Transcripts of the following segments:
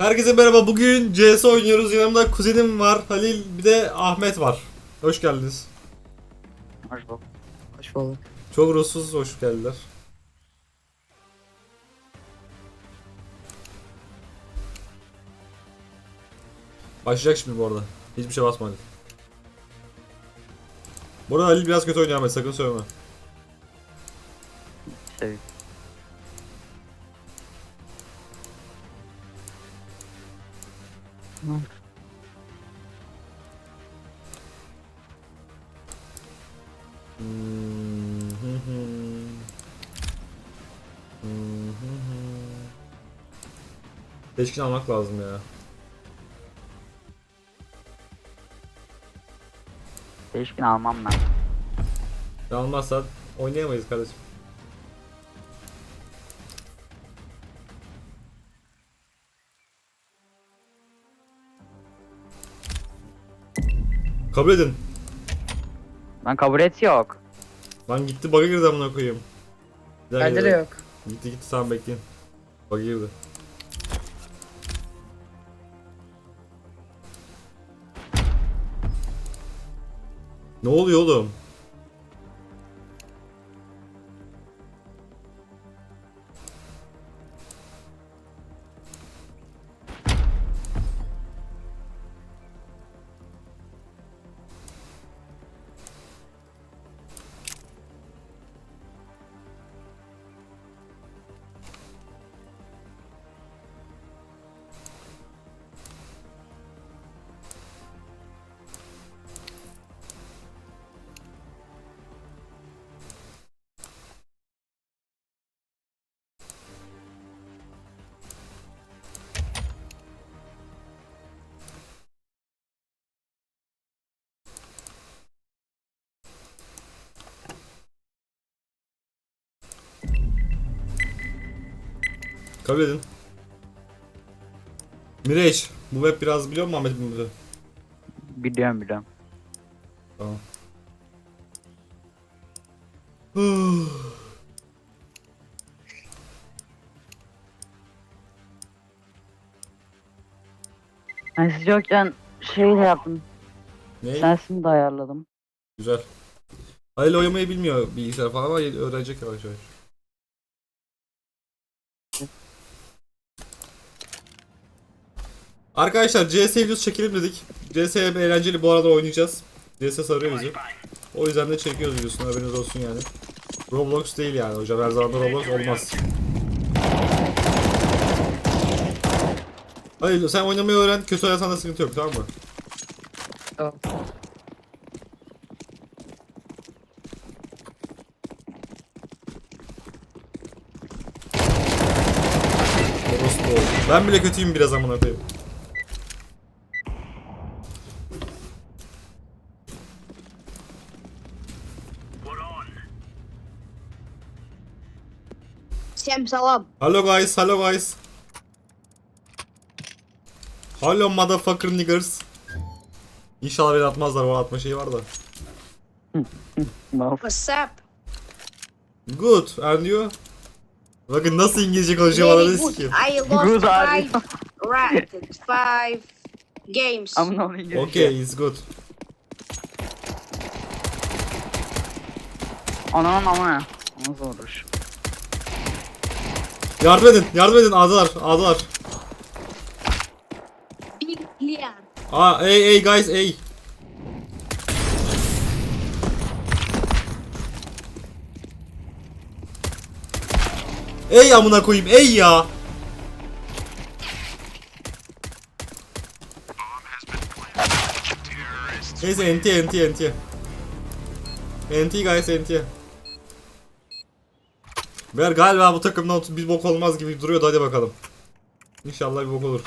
Herkese merhaba. Bugün CS oynuyoruz. Yanımda kuzenim var. Halil bir de Ahmet var. Hoş geldiniz. Hoş bulduk. Hoş bulduk. Çok ruhsuz hoş geldiler. Başlayacak şimdi bu arada. Hiçbir şey basma Halil. Bu arada Halil biraz kötü oynuyor Ahmet sakın söyleme. Şey, Hı. Seçkin almak lazım ya. değişkin almam ben. Sen almazsan oynayamayız kardeşim. Kabul edin. Ben kabul et yok. Lan gitti bug'a girdi amına koyayım. Bir daha Bende de yok. Gitti gitti tamam bekleyin. Bug'a girdi. Ne oluyor oğlum? Kabul edin. Mireç, bu web biraz biliyor musun Ahmet bunu? Biliyorum biliyorum. Tamam. Ben siz yokken şey de yaptım. ne? Sensini de ayarladım. Güzel. Halil oynamayı bilmiyor bilgisayar falan ama öğrenecek yavaş yavaş. Arkadaşlar CS videosu çekelim dedik. CS eğlenceli bu arada oynayacağız. CS sarıyor bizi. O yüzden de çekiyoruz videosunu haberiniz olsun yani. Roblox değil yani hocam her zaman Roblox olmaz. Hayır sen oynamayı öğren kötü oynarsan da sıkıntı yok tamam mı? Tamam. Ben bile kötüyüm biraz amına koyayım. Aleyküm selam. Hello guys, hello guys. Hello motherfucker niggers. İnşallah beni atmazlar bana atma şeyi var da. What's up? Good, and you? Bakın nasıl İngilizce konuşuyor bana Very ki. I lost Good abi. five ranked, five games. I'm not English. Okay, it's good. Ananın ama ya. Onu zordur. Yardım edin, yardım edin A'dalar, A'dalar. Big clear. Aa, hey hey guys, hey. Ey amına koyayım, ey ya. Neyse NT NT NT. NT guys NT. Ver galiba bu takımdan bir bok olmaz gibi duruyordu hadi bakalım. İnşallah bir bok olur.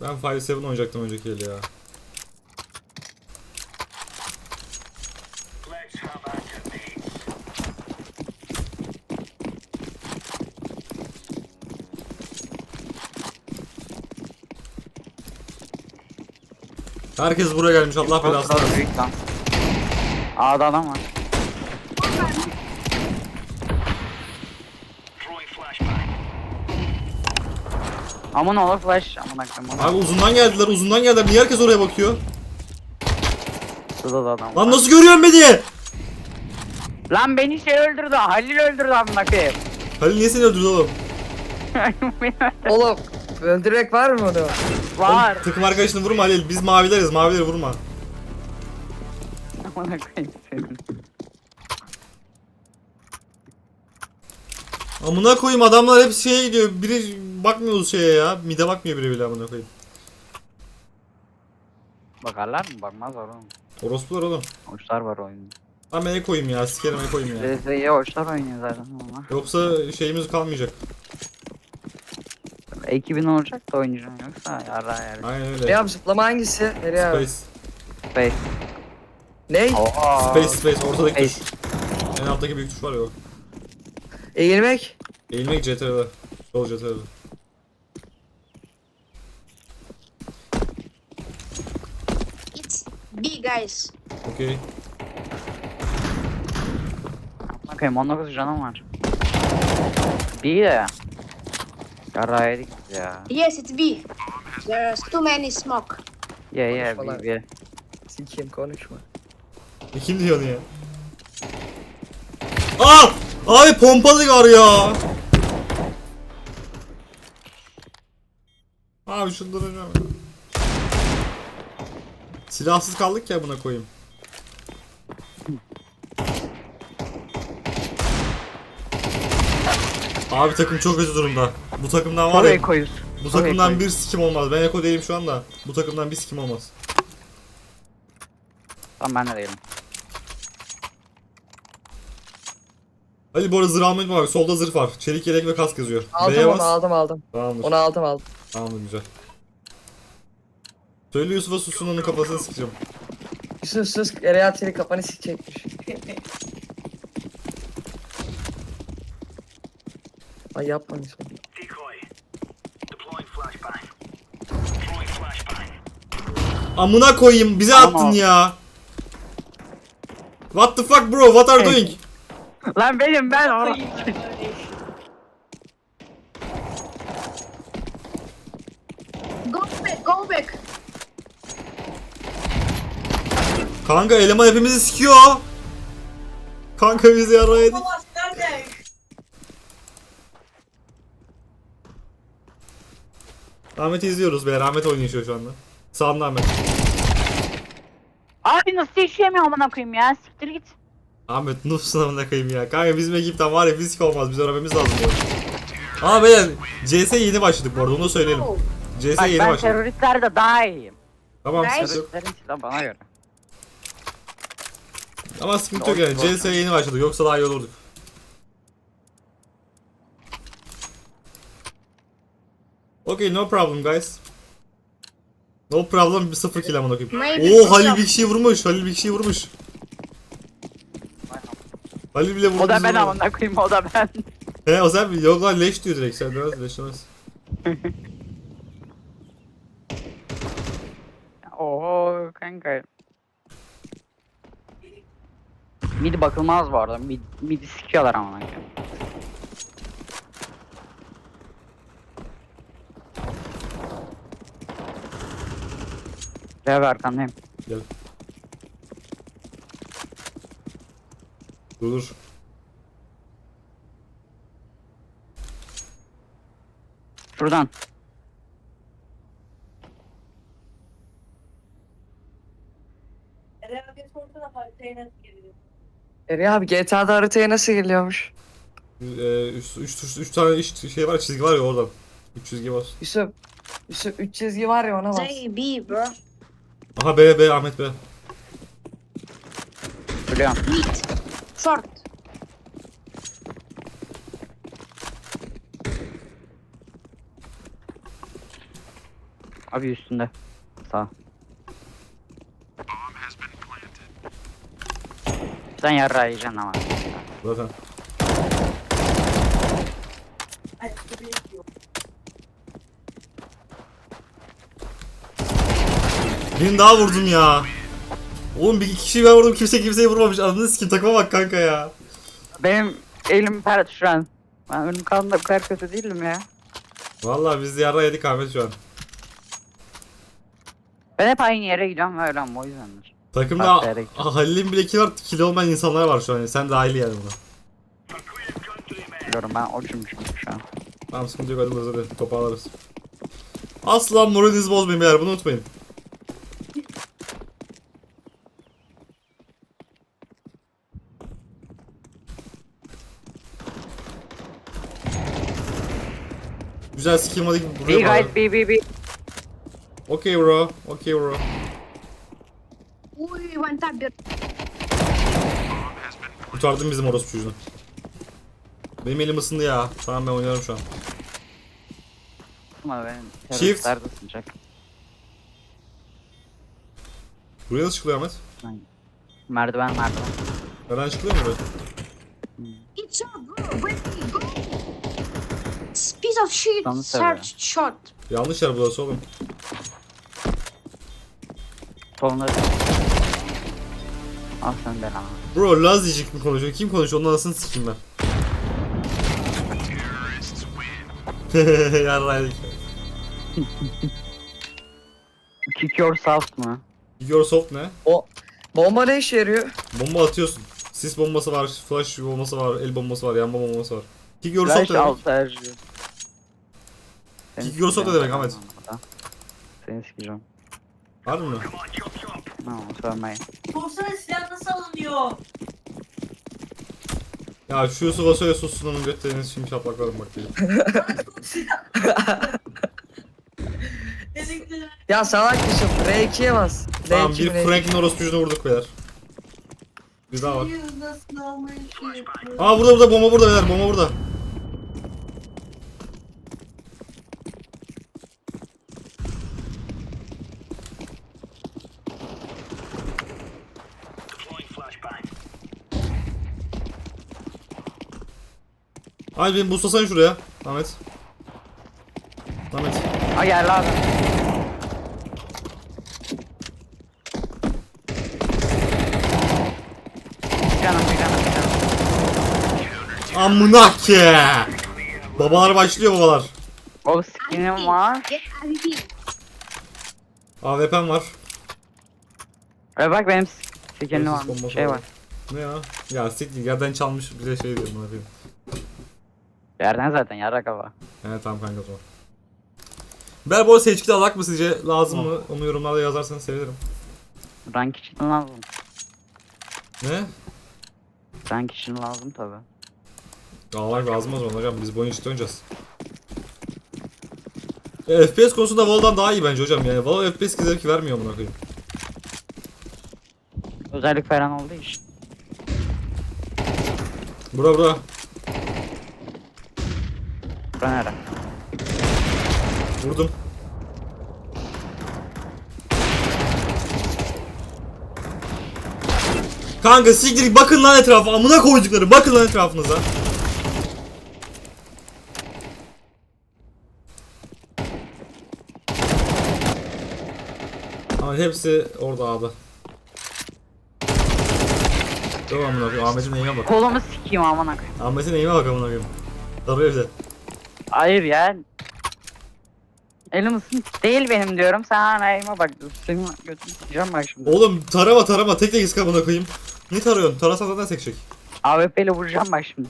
Ben 5-7 oynayacaktım önceki el ya. Herkes buraya gelmiş Allah belasını versin. Lan. A'da adam var. Aman oğlum flash. Aman akım. Abi uzundan geldiler uzundan geldiler. Niye herkes oraya bakıyor? Şurada da adam Lan var. nasıl görüyorsun beni? Lan beni şey öldürdü. Halil öldürdü amına koyayım. Halil niye seni öldürdü oğlum? Oğlum öldürmek var mı onu? var. Oğlum, takım arkadaşını vurma Halil. Biz mavileriz. Mavileri vurma. Amına koyayım senin. Amına koyayım adamlar hep şeye gidiyor. Biri bakmıyor şeye ya. Mide bakmıyor biri bile amına koyayım. Bakarlar mı? Bakmaz oğlum. Orospular oğlum. Uçlar var oyunda. Ama el koyayım ya. Sikerim el koyayım ya. DS'ye uçlar oynuyor zaten ama. Yoksa şeyimiz kalmayacak. Ekibin olacak da oynayacaksın yoksa yara yer. Aynen Ne öyle. yap zıplama hangisi? Nereye abi? Space. Space. Ne? Oha. Space space ortadaki Space. tuş. En alttaki büyük tuş var ya o. Eğilmek. Eğilmek CTRL'de. Sol CTRL'de. It's B, guys. Okey. Amına koyayım 19 canım var. Bir de. Yara yedik biz ya. Yes, it's B. There's too many smoke. Ye ye Konuşmalar. bir bir. Sikiyim konuşma. E, Kim diyor onu ya? Aa! Abi pompalı var ya. Abi şundan hocam. Silahsız kaldık ya buna koyayım. Abi takım çok kötü durumda. Bu takımdan var ya, koyuz. bu takımdan bir sikim olmaz. Ben Eko değilim şu anda. Bu takımdan bir sikim olmaz. Tamam ben de değilim. Ali bu arada zırh almayı unutma bak. Solda zırh var. Çelik yelek ve kask yazıyor. Aldım B'ye onu bas. aldım aldım. Tamamdır. Onu aldım aldım. Tamamdır güzel. Söyle Yusuf'a sussun onun kafasını sikeceğim. Yusuf sus. Ereal seni kafanı sikecekmiş. Ay yapma Yusuf. Amına koyayım bize Ama- attın ya. What the fuck bro? What are you doing? Lan benim ben onu. Go back, go back. Kanka eleman hepimizi sikiyor. Kanka bizi yaraydı. Ahmet'i izliyoruz be. Ahmet oynuyor şu anda. Sağında Ahmet. Abi nasıl yaşayamıyorum amına koyayım ya. Siktir git. Ahmet noob sınavına koyayım ya. Kanka bizim ekipten var ya fizik olmaz. Biz öğrenmemiz lazım bu. Ama beyler CS yeni başladık bu arada onu söyleyelim. CS Bak yeni ben başladık. teröristlerde daha iyiyim. Tamam sıkıntı yok. Teröristlerin silahı bana göre. Ama sıkıntı yok yani. CS yeni başladık yoksa daha iyi olurduk. Okay no problem guys. No problem bir sıfır kill amına koyayım. Maybe Oo Halil bir kişiyi vurmuş. Halil bir kişiyi vurmuş. Halil bile vurdu. O da ben amına koyayım o da ben. He o sen yok lan leş diyor direkt sen biraz leşlemez. Oo kanka. Mid bakılmaz bu arada. Mid, midi sikiyorlar amına koyayım. Gel be arkandayım. Gel. Dur dur. Şuradan. Eri abi GTA'da haritaya nasıl geliyormuş? Ee, üç, üç, üç, üç tane iş, şey var çizgi var ya oradan. Üç çizgi var. Yusuf. Yusuf 3 çizgi var ya ona bas. Say B, bro. Aha B B Ahmet B. Biliyorum. Mid. Short. Abi üstünde. Sağ. Sen yarrağı yiyeceksin ama. Zaten. Birini daha vurdum ya. Oğlum bir kişiyi ben vurdum kimse kimseyi vurmamış. Anladınız sikim takıma bak kanka ya. Benim elim pert şu an. Ben önüm kanımda bu kadar kötü değilim ya. Vallahi biz yarra yedik Ahmet şu an. Ben hep aynı yere gidiyorum ve öyle o yüzdendir. Takımda Farklı yere. Ah, Halil'in bile kilo, kilo olmayan insanlar var şu an. Sen dahil yani buna. Biliyorum ben o çünkü şu an. Tamam sıkıntı yok hadi hadi toparlarız. Asla moralinizi bozmayın beyler bunu unutmayın. Güzel skill B buraya guys bağlı. B B B. Okey bro, okey bro. Uy, one tap. there. Kurtardın bizim orospu çocuğunu. Benim elim ısındı ya. Tamam ben oynuyorum şu an. Ama benim Shift. teröristler de sıcak. Buraya nasıl çıkılıyor Ahmet? Merdiven merdiven. Nereden çıkılıyor mu buraya? Piece of shit search short. Yanlış yer burası oğlum. Solunda. Al sen belanı. Bro Laz diyecek mi konuşuyor? Kim konuşuyor? Onun anasını sikeyim ben. Yarraydık. Kick yourself mı? Yoursoft ne? O bomba ne işe yarıyor? Bomba atıyorsun. Sis bombası var, flash bombası var, el bombası var, yanma bombası var. Kick yourself Flash ne demek? al ne sikeceğim demek Ahmet? Seni sikeceğim. Harbi mi? Tamam sövmeyin. Sorsana silah nasıl alınıyor? Ya şu Yusuf'a söyle sussun onun götlerini şimdi şaplaklarım bak diye. Ya salak Yusuf R2'ye bas. Tamam R2 bir mi, R2? Frank'in vurduk beyler. Bir daha var. biliyoruz nasıl almayı şey yapıyor. Aa burada burada bomba burada beyler bomba burada. Ay beni buslasana şuraya. Ahmet. Ahmet. Ha gel abi. Canım bir canım bir canım. Amına ki. Babalar başlıyor babalar. O skinim var. AWP'm var. Ve bak benim skinim Neyse, var. Şey var. var. Ne ya? Ya siktir yerden çalmış bir de şey diyorum ne yapayım. Yerden zaten yara kafa. Evet tamam kanka o zaman. Ben bu arada seçkide alak mı sizce lazım mı? Onu yorumlarda yazarsanız sevinirim. Rank için lazım. Ne? Rank için lazım tabi. Alak lazım o zaman hocam biz bu oyunu ciddi oynayacağız. E, FPS konusunda Valo'dan daha iyi bence hocam yani Valo FPS zevki vermiyor amına koyayım. Özellik falan olduğu için. Bura bura. Bura nere? Vurdum. Kanka siktir bakın lan etrafa amına koydukları bakın lan etrafınıza. Ama hepsi orada abi. Dur amına koyayım Ahmet'in neyime bak. Kolumu sikeyim aman koyayım. Ahmet'in neyime bak amına koyayım. Darıyor bir de. Hayır ya. Elim ısın değil benim diyorum. Sen hala elime bak. Senin götünü sikeceğim bak şimdi. Oğlum tarama tarama tek tek iska amına koyayım. Niye tarıyorsun? Tarasan zaten sekecek. AWP ile vuracağım bak şimdi.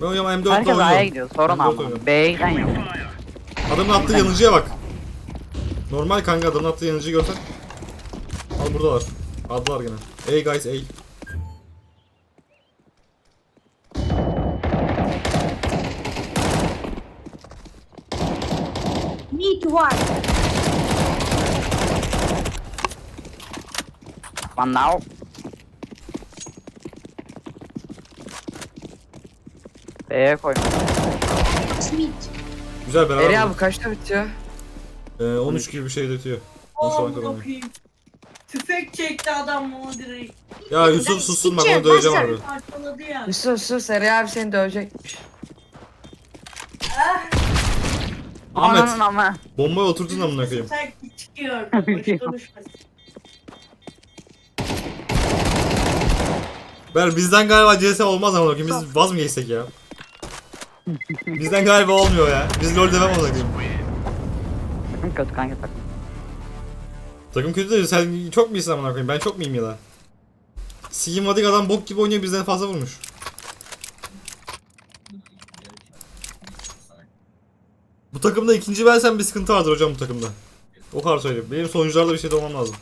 Ben hocam M4'te Herkes A'ya oynuyorum. gidiyor. Sorun M4 ama. oynuyorum. B'ye giden yok. Adamın attığı yanıcıya bak. Normal kanka adamın attığı yanıcıyı görsen. Al buradalar. Aldılar gene. Hey guys hey. Meet one. One now. B'ye koy. Let's meet. Güzel beraber. Eri abi kaçta bitiyor? Ee, 13 gibi bir şey ödetiyor. Ben şu an Oğlum kazanıyorum. Tüfek çekti adam bana direkt. Ya Yusuf sussun bak onu döveceğim abi. Parçaladı ya. Yusuf sus Eri abi seni dövecekmiş. Ah, Ahmet Ananın ama. bombaya oturdun amına koyayım. Sen çıkıyor. Boş konuşma. Ber bizden galiba CS olmaz ama bakayım biz vaz mı geçsek ya? bizden galiba olmuyor ya. Biz LoL demem ona koyayım. Kötü kanka takım. Takım kötü de sen çok mu iyisin amına koyayım? Ben çok muyum ya da? Sigim Vadik adam bok gibi oynuyor bizden fazla vurmuş. Bu takımda ikinci versen bir sıkıntı vardır hocam bu takımda. O kadar söyleyeyim. Benim sonuçlarda bir şey de olmam lazım.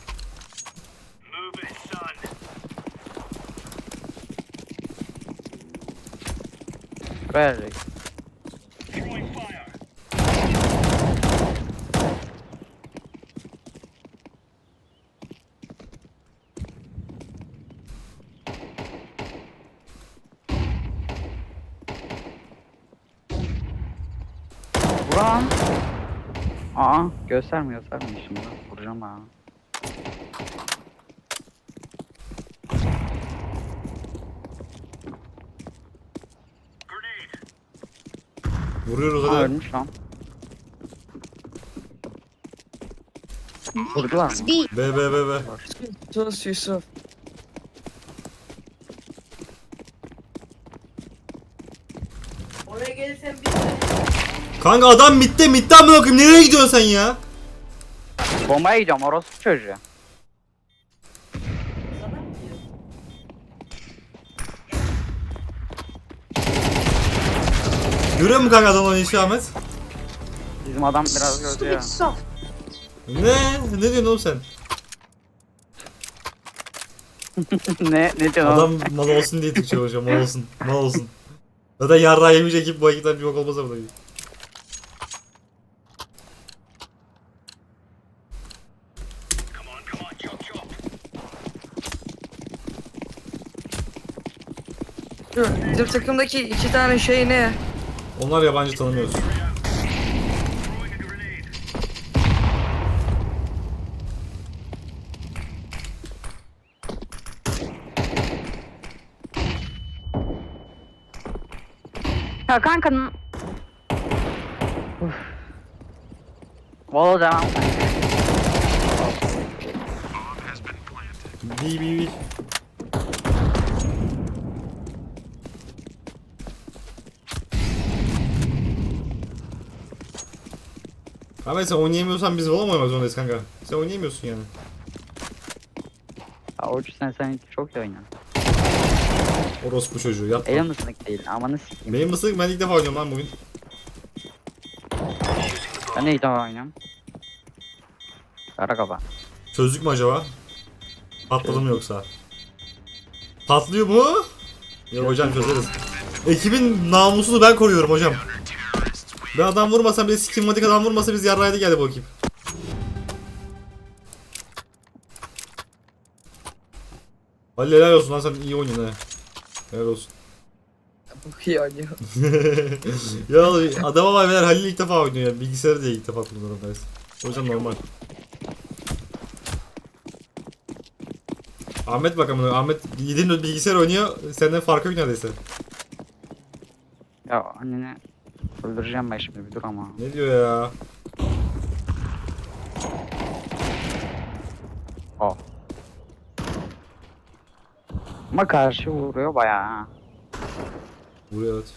Verecek. Vuran. Aa gösterme gösterme şimdi. Vuracağım ha. Vuruyoruz Aa, hadi. ölmüş lan. Vurdular mı? B. B B B B. Sus Yusuf. Oraya gelirsen bir tane Kanka adam mitte mitte amına koyayım nereye gidiyorsun sen ya? Bombaya gideceğim orospu çocuğu. Görüyor musun kanka adam oynayışı Ahmet? Bizim adam biraz soft. Ne? Ne diyorsun oğlum sen? ne ne diyorsun? Adam mal olsun diye Türkçe hocam mal olsun. Mal olsun. Zaten yarrağı yemiş ekip bu ekipten bir yok olmaz ama. Şu bizim takımdaki iki tane şey ne? Onlar yabancı tanımıyoruz. Ya kanka. Uf. Valla devam. Bi bi bi. Ahmet sen oynayamıyorsan biz mu oynamak zorundayız kanka? Sen oynayamıyorsun yani. Ya Orçu sen sen çok iyi oynuyorsun. Orospu çocuğu yapma. Elim ısınık değil amanı sikeyim. Benim mısır ben ilk defa oynuyorum lan bugün. Ben de ilk defa oynuyorum. Kara kafa. Çözdük mü acaba? Patladı mı yoksa? Patlıyor mu? Yok hocam çözeriz. Ekibin namusunu ben koruyorum hocam. Ben adam vurmasam bile skimmatik adam vurmasa biz yarraydı geldi bu ekip. Halil helal olsun lan sen iyi oynuyorsun ha. Helal olsun. Bu iyi oynuyor. ya adama var beyler Halil ilk defa oynuyor ya. Bilgisayarı diye ilk defa kullanıyorum ben. O yüzden normal. Ahmet bak amına Ahmet 7 bilgisayar oynuyor senden farkı yok neredeyse. Ya anneni öldüreceğim ben şimdi bir dur ama. Ne diyor ya? Oh. Ama karşı vuruyor bayağı ha. Vuruyor evet.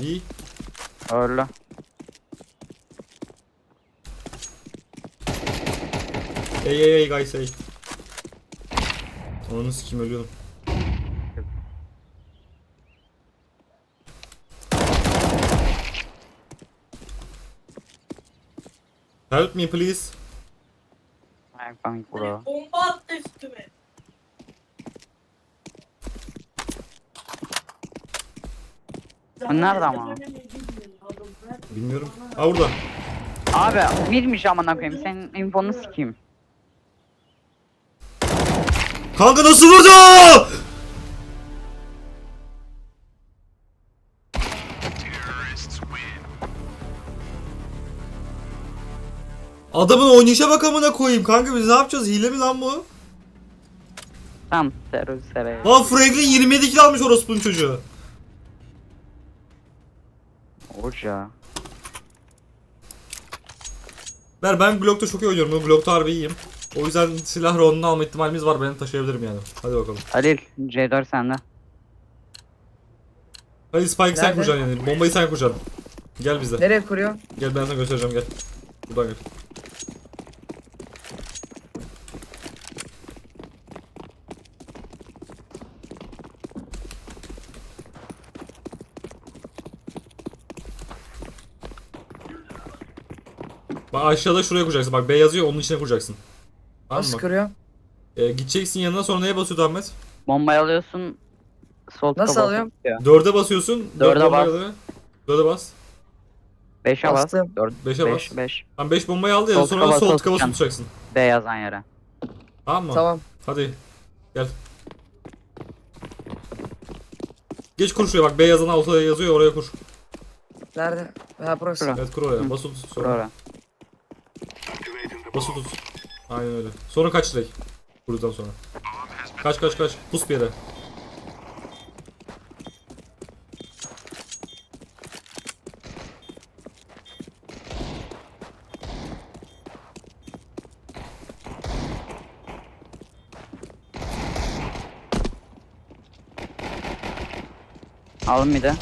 Bir Öyle. Ey ey ey guys ey. Onu sikim ölüyorum. Help me please. I'm coming bro. Bomba attı üstüme. Bu nerede ama? Bilmiyorum. Ha burada. Abi birmiş amına koyayım senin infonu sikeyim. Kanka nasıl vurdu? Adamın oynayışa bak amına koyayım. Kanka biz ne yapacağız? Hile mi lan bu? Tamam terörist sere. Lan Franklin 27 kill almış orospunun çocuğu. Hoca. Ver ben blokta çok iyi oynuyorum. Bu blokta harbi iyiyim. O yüzden silah ronunu alma ihtimalimiz var. Ben taşıyabilirim yani. Hadi bakalım. Halil C4 sende. Hadi Spike sen Nerede? kuracaksın yani. Bombayı sen kuracaksın. Gel bizde. Nereye kuruyor? Gel ben sana göstereceğim gel. Buradan gel. Bak aşağıda şuraya kuracaksın. Bak B yazıyor onun içine kuracaksın. Tamam Nasıl mı? kuruyor? Ee, gideceksin yanına sonra neye basıyordu Ahmet? Bombayı alıyorsun. Sol Nasıl alıyorum? Dörde basıyorsun. Dörde dört bombayı bas. alıyor. Dörde bas. 5'e bas. Bastım. 4 Beşe 5 bas. 5. Tam 5 bombayı aldı ya Sol sonra tıka bas, sol sol tıka basıp tıkan. tutacaksın. B yazan yere. Tamam mı? Tamam. Hadi. Gel. Geç kur şuraya bak B yazan altıya yazıyor oraya kur. Nerede? Ha burası. Şura. Evet kur oraya. Hı. Basılı tut sonra. oraya. Basılı tut. Aynen öyle. Sonra kaç direkt. Buradan sonra. Kaç kaç kaç. Pus bir yere. Alın bir de.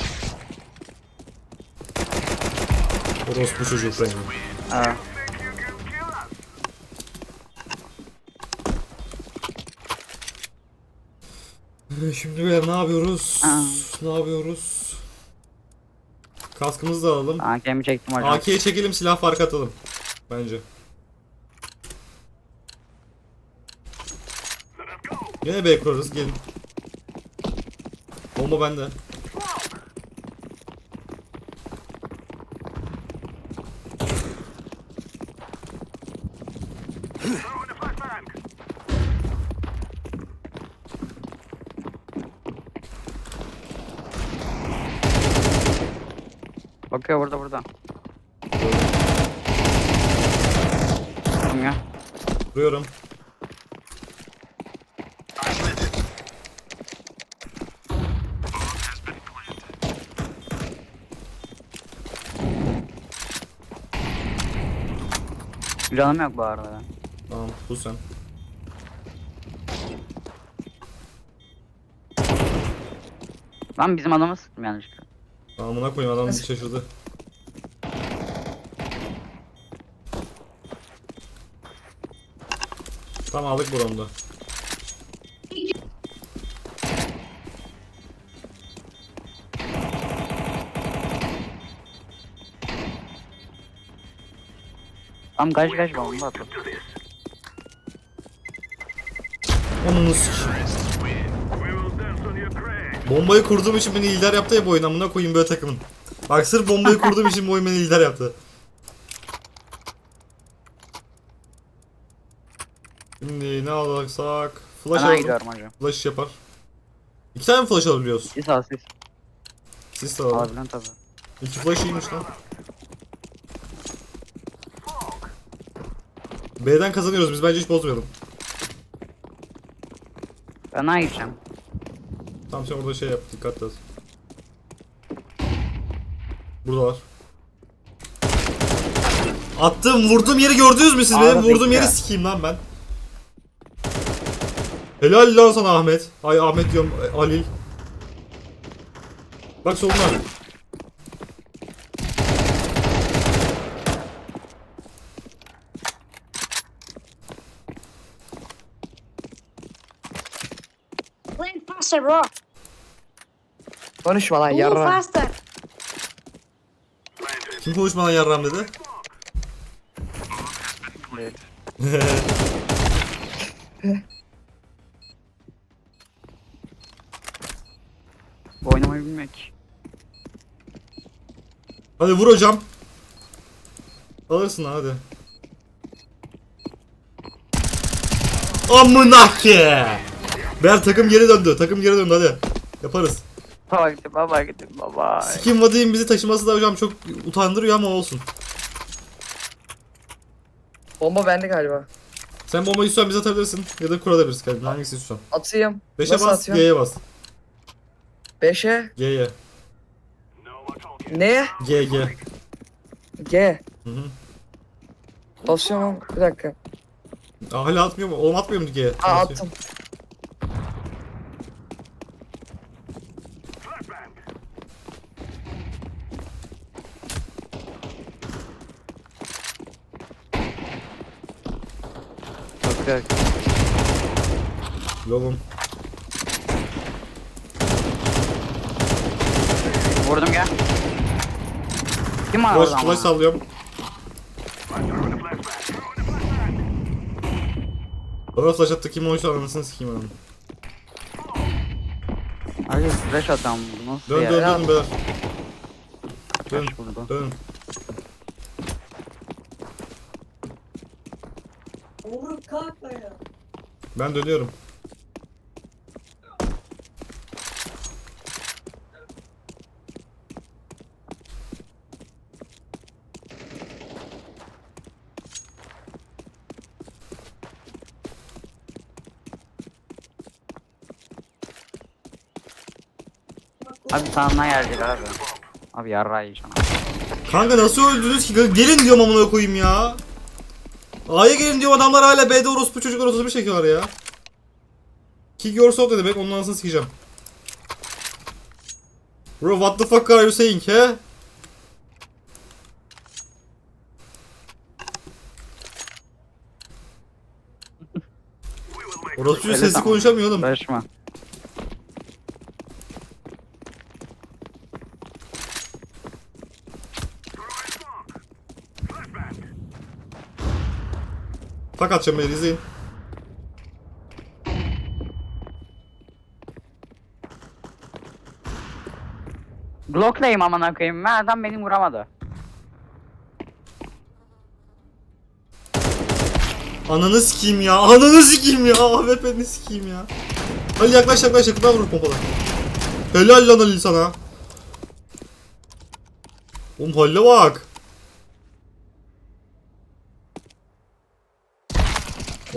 Orospu çocuğu frame. Ha. Ee, Şimdi beyler ne yapıyoruz? Aa. Ne yapıyoruz? Kaskımızı da alalım. AK'mi çektim hocam. AK'ye çekelim silah fark atalım. Bence. Yine B kurarız gelin. Bomba bende. Bakıyor burada burada. Ya. Vuruyorum. Canım yok bu arada. Tamam bu sen. Lan bizim adamı sıktım yanlışlıkla. Amına koyayım adam şaşırdı. Tamam aldık da. Tam kaç kaç bomba attı. Onu Bombayı kurduğum için beni lider yaptı ya bu oyun amına koyayım böyle takımın. Bak sırf bombayı kurduğum için bu oyun beni lider yaptı. Şimdi ne alacaksak Flash Ana alalım. gidiyorum hocam. Flash yapar. İki tane mi flash alabiliyoruz? Sis al sis. Siz de alalım. Alabilen tabi. İki flash iyiymiş lan. B'den kazanıyoruz biz bence hiç bozmayalım. Ben A gideceğim. Tamam sen orada şey yap dikkatli et. Buradalar. Attım vurduğum yeri gördünüz mü siz Abi benim vurduğum bekle. yeri sikeyim lan ben. Helal lan sana Ahmet. Ay Ahmet diyorum e, Halil. Bak soluna. Plant faster, bro. Konuşma lan Move yarra. faster. Kim konuşmadan yarram dedi? oynamayı bilmek. Hadi vur hocam. Alırsın hadi. Amına ki. Ber takım geri döndü. Takım geri döndü hadi. Yaparız. Baba gitti baba gitti baba. Skin Vadik'in bizi taşıması da hocam çok utandırıyor ama olsun. Bomba bende galiba. Sen bombayı istiyorsan bize atabilirsin ya da kurabiliriz kendin hangisi istiyorsan. Atayım. 5'e Nasıl bas, atıyorum? G'ye bas. 5'e. G'ye. Ne? G, G. G. Hı hı. Basıyorum bir dakika. Aa, hala atmıyor mu? Oğlum atmıyor mu dikeye? Aa attım. Yolum. Vurdum gel. Kim var Flash, orada flash sallıyorum. Bana flash attı kim oysa anasını sikeyim adam. Hayır flash adam bu nasıl Dön ya? dön dön beyler. Dön flash vurdu. dön. Oğlum kalkma ya. Ben dönüyorum. Abi sağına gelecek abi. Abi yarrağı yiyeceğim. Kanka nasıl öldünüz ki? Gelin diyorum amına koyayım ya. A'ya gelin diyorum adamlar hala B'de orospu çocuklar 31 çekiyorlar ya. Kick yourself ne demek? Onun anasını sikeceğim. Bro what the fuck are you saying he? Orospu tamam. konuşamıyor oğlum. Barışma. Tak atacağım beni izleyin. Glock'layım amına koyayım. Ben adam beni vuramadı. Ananı sikeyim ya. Ananı sikeyim ya. AWP'ni sikeyim ya. Hadi yaklaş yaklaş yakından vur pompalı. Helal lan Ali sana. Oğlum halle bak.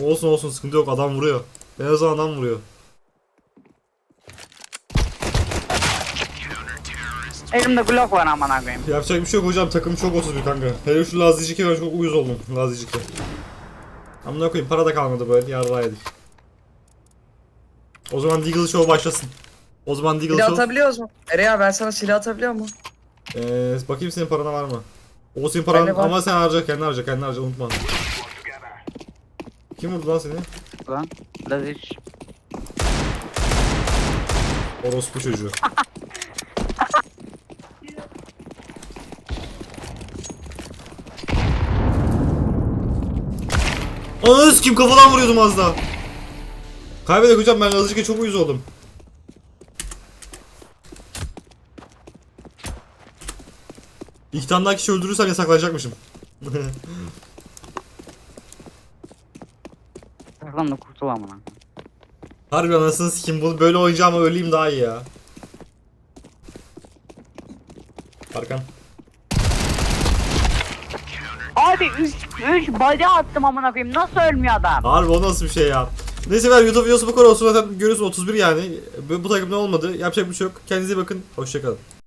Olsun olsun sıkıntı yok adam vuruyor. En azından adam vuruyor. Elimde Glock var amına koyayım. Yapacak bir şey yok hocam takım çok 31 kanka. Hele şu Lazicik'e ben çok uyuz oldum Lazicik'e. Amına koyayım para da kalmadı böyle yarrağı yedik. O zaman Deagle Show başlasın. O zaman Deagle Silah Show. atabiliyoruz mu? Ereya ben sana silah atabiliyor mu? Ee, bakayım senin parana var mı? O senin paran Bende var. ama sen harca kendi harca kendi harca unutma. Kim vurdu lan seni? Lan. Lazic. Orospu çocuğu. Ananı kim kafadan vuruyordum az daha. Kaybedek hocam ben azıcık çok uyuz oldum. İlk tane daha kişi öldürürsem yasaklanacakmışım. Saklan da kurtul amına. Harbi anasını sikim bunu böyle oynayacağım ama öleyim daha iyi ya. Arkan. Abi 3 3 body attım amına koyayım. Nasıl ölmüyor adam? Harbi o nasıl bir şey ya. Neyse ben YouTube videosu bu kadar olsun zaten görüyorsun 31 yani. Bu, bu takımda olmadı. Yapacak bir şey yok. Kendinize iyi bakın. Hoşçakalın.